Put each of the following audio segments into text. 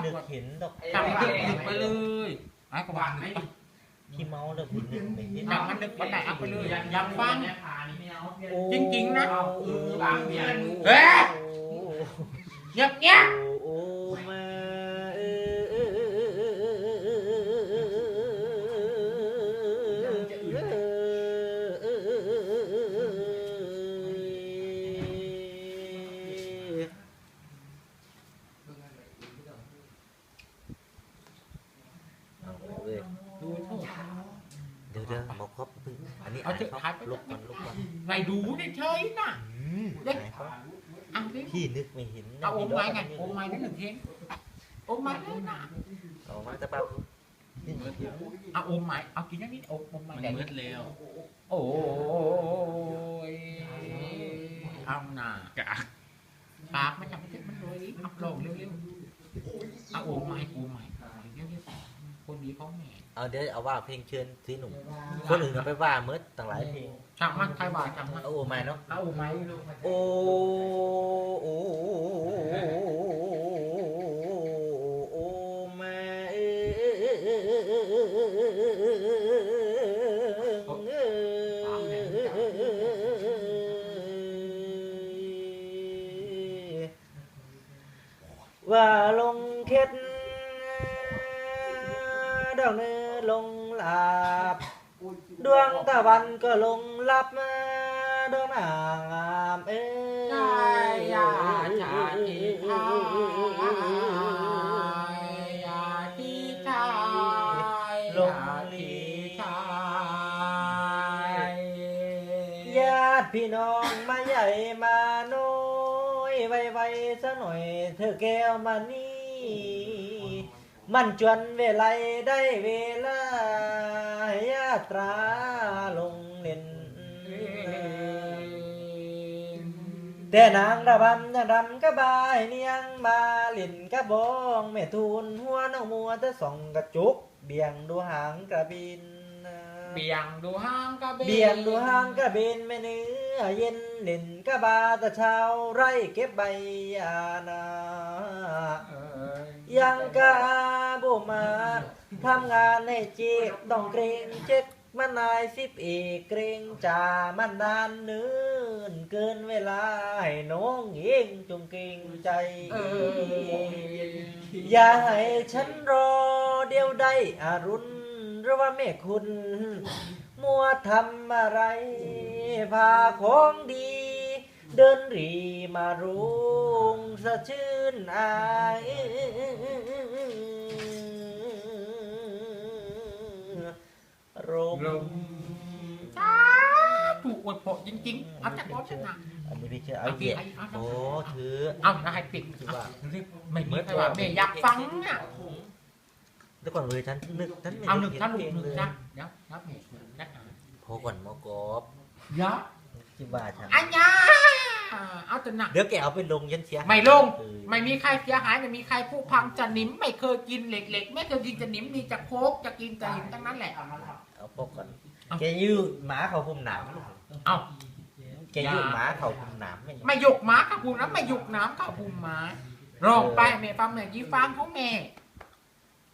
เคยนึกเห็นดอกจับมันดึกดึกไปเลยไอ้กวางไม่พี่เมาแล้วพี่นึกไม่เห็นจับมันดึกไปไหนเอาไปเลยอยากฟังโอ้จริงๆนะโอ้โอ้เอ๊ะโอ้เงียบเงียบ เดี๋ยวเดี๋ยวบอกครับเพิ่งอันนี้เอาเถอะอ่านถ่ายไป ลบก่อนลบก่อนไม่ดูได้เฉยนะอืมเด็กไหนครับอังดิพี่นึกไม่เห็นนะเอาอมพี่ไม้ดกไงอันนี้อมไม้นั่นหนึ่งเทงอมไม้เลยนะเอามาแต่ปั๊บนี่เดี๋ยวเอาอมไม้เอากินอย่างนี้อมอมไม้มันแดงมืดแล้วโอ้ยเอาหน่ากะปากมันจับมันมันเลยเอาลงเร็วๆเอาอมไม้อมไม้เร็วๆ คนดีเขาแม่เอาเดี๋ยวเอาว่าเพลงเชิญสีหนุ่ม คนอื่นเอาไปว่าเมื่อต่างหลายเพลงช่างมันใครว่าช่างมันเอาโอไม้เนาะเอาอมไม้โอ้โอ้โอ้แม่ว่าลงเข็ด ดอกเนื้อลงหลับ ดวงตะวันก็ลงลับมาดวงนางามเอ้ยยายาชาติชายยาที่ชายลงลีชายญาติพี่น้องมาใหญ่มาน้อยไวไวๆซะหน่อยเธอแก้วมานี่ มันจวนเวลาได้เวลายาตราลงเล่นแต่นางระบำจะรำก็บายเนียงมาเล่นกระบองแม่ทูนหัวน้องมัวจะส่องกระจุก เบี่ยงดูหางกระบิน เบี่ยงดูห้างกระเบนเบี่ยงดูหางกระบินแม่เนื้อเย็นเล่นกระบาตะเช้าไรเก็บใบยานาเอ้ ยังกะบุมาทำงานให้เจ็บต้องเกรงเจ็กมันนายสิบเอกเกรงจ่ามันนานเนื้นเกินเวลาให้น้องเองจงเกรงใจ อย่าให้ฉันรอเดียวได้อารุณหรือว่าแม่คุณ มัวทำอะไร พาของดี เดินรีมารุงสะชื่นอาย รมลมสาถูกอวยพรจริงๆเอาจากบอสชนะ อันนี้พี่เชื่อเอาเหยียดโอ้ถือเอาได้ปิดเอาไม่มีใครว่าแม่อยากฟังอะแล้วก่อนเลยฉันนึกฉันไม่เอาหได้นึ่งเขียถ้านหเพนึ่ลงงหนึ่งเลยนะเดี๋ยวนับหนึ่งนับอ่านพอก่อนหมอกอบเดี๋ยวที่ว่าฉันอันยา เอาแต่หนัก เดี๋ยวแกเอาไปลงยันเสียหายไม่ลง เออไม่มีใครเสียหายไม่มีใครผู้พังจะหนิมไม่เคยกินเหล็กๆ ไม่เคยกินจะหนิมมีจะโคกจะกินจะหิมทั้งนั้นแหละ เอาปกก่อนเอา แกยืดหมาเขาพุ่มหนามเอา แกยืดหมาเขาพุ่มหนามไม่ไม่หยกหมากับพุงน้ำไม่หยกน้ำกับพุงหมาลองไปแม่ฟังแม่ยี่ฟังเขาแม่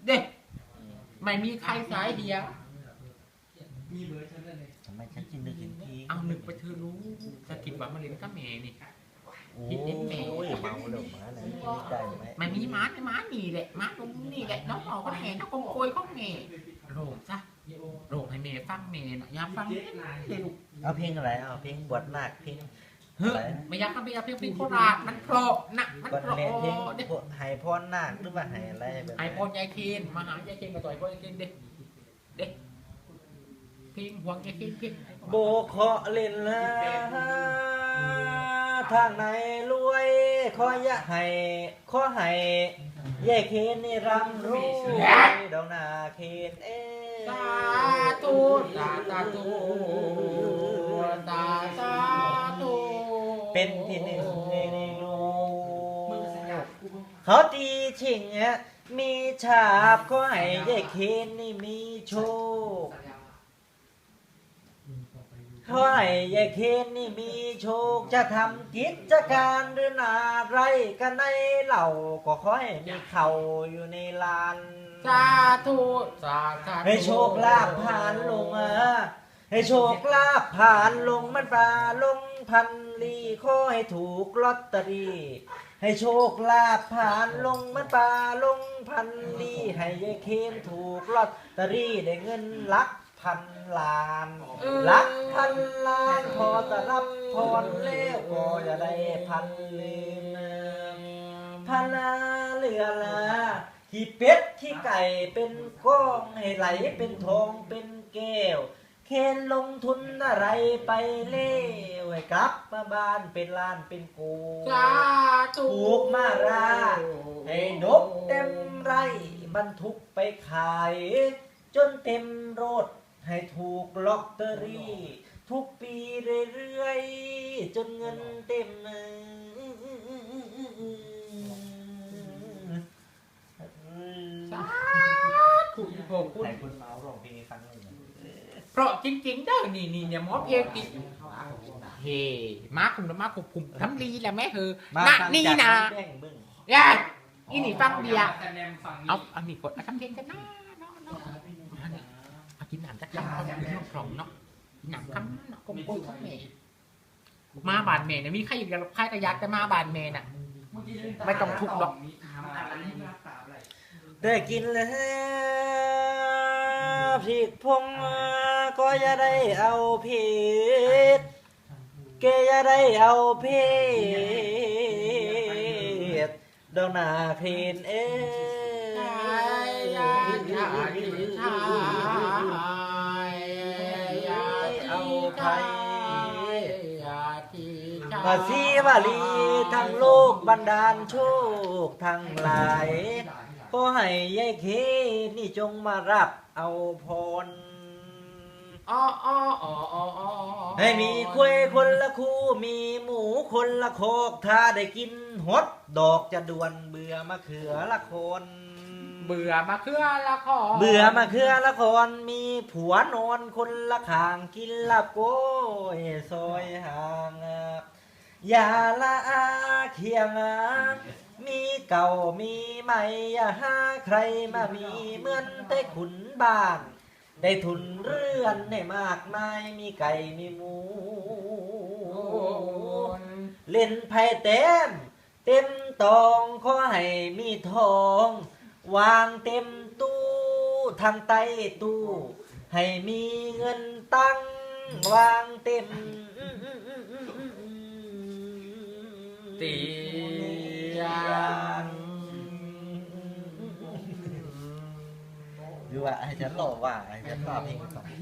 เด็กไม่มีใครสายเดียวทำไม ฉันจินนึกเห็นพี่เอาหนึ่งไปเธอรู้จะกินแบบมะเร็งก็แม่นี่ โอ้คิดเห็นแม่ยเมาแล้วหมาไหนคิดได้ไหมมันมีหมาในหมานี่แหละหมาตรงนี่แหละน้องบอกว่าแม่น้องกงโกยเขาแม่โรงจ้ะโรงให้แม่ฟังแม่นะอยากฟังเลยลูกเอาเพลงอะไรเอาเพลงบวชนาคเพลงเฮ้ยไม่อยากทำเพลงเพลงเพลงโคราชมันเพราะนะมันบวชเพราะแม่เพลงเด็กพวกไห้พรนาคหรือว่าไห้อะไรแบบไอพอนยายเคนมาหายายเคนมาต่อยพอนยายเคนเด็กเด็ก เพลงหวงยายเคนเพลงโบเคาะเล่นละทางไหนรวยขอยะให้ขอให้แย่เคนนี่รำรวยดอกนาเคนเอ้สาธุสาสาธุสาสาธุเป็นที่หนึ่งในโลกเขาตีชิงเนี่ยมีฉาบก็ให้ยายเคนนี่มีโชค ขอให้ยายเคนนี่มีโชคจะทำกิจการหรือนาไรกันในเหล่าก็ขอให้มีเขาอยู่ในลาน สาธุสาธุให้โชคลาภผ่านลงเออให้โชคลาภผ่านลงมันปลาลงพันลีขอให้ถูกลอตเตอรี่ให้โชคลาภผ่านลงมันปลาลงพันลีให้ยายเคนถูกลอตเตอรี่ได้เงินหลัก พันล้านเออหลักพันล้านพอจะรับพรแล้วก็จะได้พันลืมพันนาเหลือละที่เป็ดที่ไก่เป็นก้องให้ไหลเป็นทองเป็นแก้วเคนลงทุนอะไรไปเล่วให้กลับมาบ้านเป็นล้านเป็นกูสาธุถูกมาราให้นกเต็มไรบรรทุกไปขาย จนเต็มรถ ให้ถูกลอตเตอรี่ ทุกปีเรื่อยๆ จนเงินเต็มมือสาธุโบคุณไหนคุณเมาส์ร้องเพลงให้ฟังหน่อยนะเพราะจริงๆเด้อนี่นี่เนี่ยหมอเพลงติเฮ้มาคุมแล้วมาคุมคุมทำลีแหละแม่เธอมานะฟังนี่จากนะแป้งเบึ้งยายอีนี่ฟังเบียร์เอาเอานี่กดเอาทำเพลงกันนะเนาะเนาะเอานี่เอา กินหนามจักรเอากินน้ำพรองเนาะกินหนามคำเนาะกลมๆของแม่มาบานเมย์เนี่ยมีใครอยากจะใครก็อยากจะมาบานเมย์น่ะ ไม่ต้องทุกข์หรอก ได้กินแล้วพริกพงก็จะได้เอาเผิดแกจะได้เอาเพดดอกหนาเพนเอ้ย ภาษีวาลีทั้งโลกบันดาลโชคทั้งหลายก็ให้ยายเคนี่จงมารับเอาพรอ๋ออ๋ออ๋ออ๋ออ๋อให้มีคุยคนละคู่มีหมูคนละโคกถ้าได้กินหดดอกจะด่วนเบื่อมะเขือละคน เบื่อมาเครือละครเบื่อมะเขือละคนมีผัวนอนคนละข้างกินลับโก้ยซอยห่าง อย่าละอาเคียงอามีเก่ามีใหม่ อย่าหาใครมามีเหมือนแต่ขุนบ้าน ได้ทุนเรือนได้มากมาย มีไก่มีหมู เล่นไพ่เต็ม เต็มตองขอให้มีทอง วางเต็มตู้ทางใต้ตู้ ให้มีเงินตั้ง วางเต็ม ตียงดูว่าให้ฉันหล่อว่าให้ฉันตอบเองก่อน